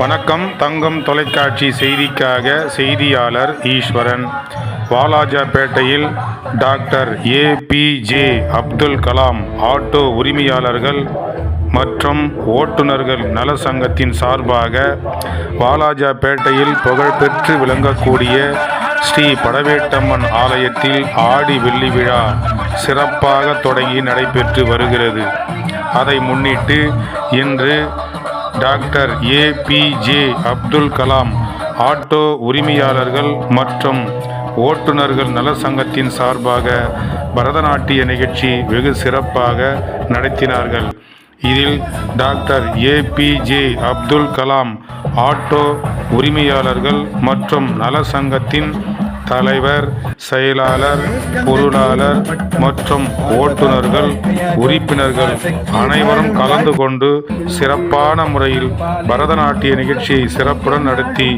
வணக்கம். தங்கம் தொலைக்காட்சி செய்திக்காக செய்தியாளர் Eswaran. வாலாஜாபேட்டையில் doctor APJ Abdul Kalam auto உரிமையாளர்கள் மற்றும் ஓட்டுநர்கள் நல சங்கத்தின் சார்பாக வாலாஜாபேட்டையில் புகழ்பெற்று விளங்கக்கூடிய ஸ்ரீ படவேட்டம்மன் ஆலயத்தில் ஆடி வெள்ளி விழா சிறப்பாக தொடங்கி நடைபெற்று வருகிறது. அதை முன்னிட்டு இன்று doctor APJ Abdul Kalam auto உரிமையாளர்கள் மற்றும் ஓட்டுநர்கள் நல சங்கத்தின் சார்பாக பரதநாட்டிய நிகழ்ச்சி வெகு சிறப்பாக நடத்தினார்கள். இதில் doctor APJ Abdul Kalam auto உரிமையாளர்கள் மற்றும் நல சங்கத்தின் தலைவர் செயலாளர் பொருளாளர் மற்றும் ஓட்டுநர்கள் உறுப்பினர்கள் அனைவரும் கலந்து கொண்டு சிறப்பான முறையில் பரதநாட்டிய நிகழ்ச்சியை சிறப்புடன் நடத்தி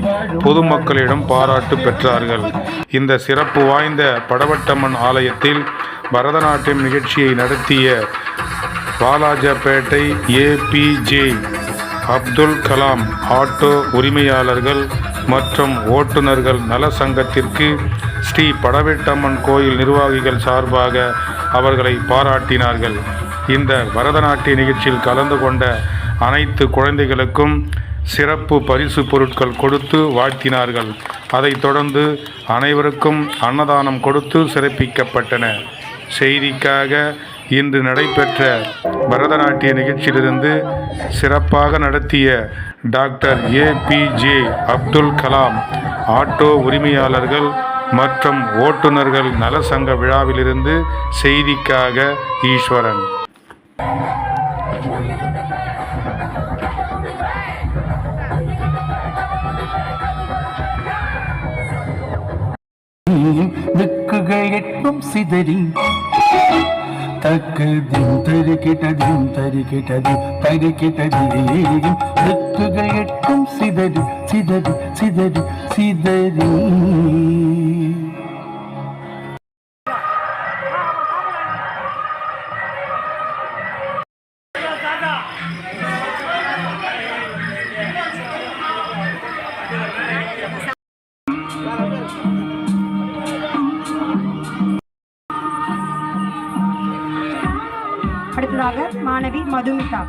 பொதுமக்களிடம் பாராட்டு பெற்றார்கள். இந்த சிறப்பு வாய்ந்த படவட்டம்மன் ஆலயத்தில் பரதநாட்டியம் நிகழ்ச்சியை நடத்திய வாலாஜாபேட்டை ஏபிஜே அப்துல் கலாம் ஆட்டோ உரிமையாளர்கள் மற்றும் ஓட்டுநர்கள் நல சங்கத்திற்கு ஸ்ரீ படவேட்டம்மன் கோயில் நிர்வாகிகள் சார்பாக அவர்களை பாராட்டினார்கள். இந்த பரதநாட்டிய நிகழ்ச்சியில் கலந்து கொண்ட அனைத்து குழந்தைகளுக்கும் சிறப்பு பரிசு பொருட்கள் கொடுத்து வாழ்த்தினார்கள். அதைத் தொடர்ந்து அனைவருக்கும் அன்னதானம் கொடுத்து சிறப்பிக்கப்பட்டன. செய்திக்காக இன்று நடைபெற்ற பரதநாட்டிய நிகழ்ச்சியிலிருந்து சிறப்பாக நடத்திய doctor APJ Abdul Kalam auto உரிமையாளர்கள் மற்றும் ஓட்டுநர்கள் நல சங்க விழாவிலிருந்து செய்திக்காக ஈஸ்வரன். திக்குகள் எட்டும் சிதறி தக்கதின் தருகிட்டதும் தருகிட்டதும் தருகிட்டதிலேயும் திக்குகள் எட்டும் சிதறி சிதறி சிதறி சிதறி அடுத்ததாக மாணவி மதுமிதா.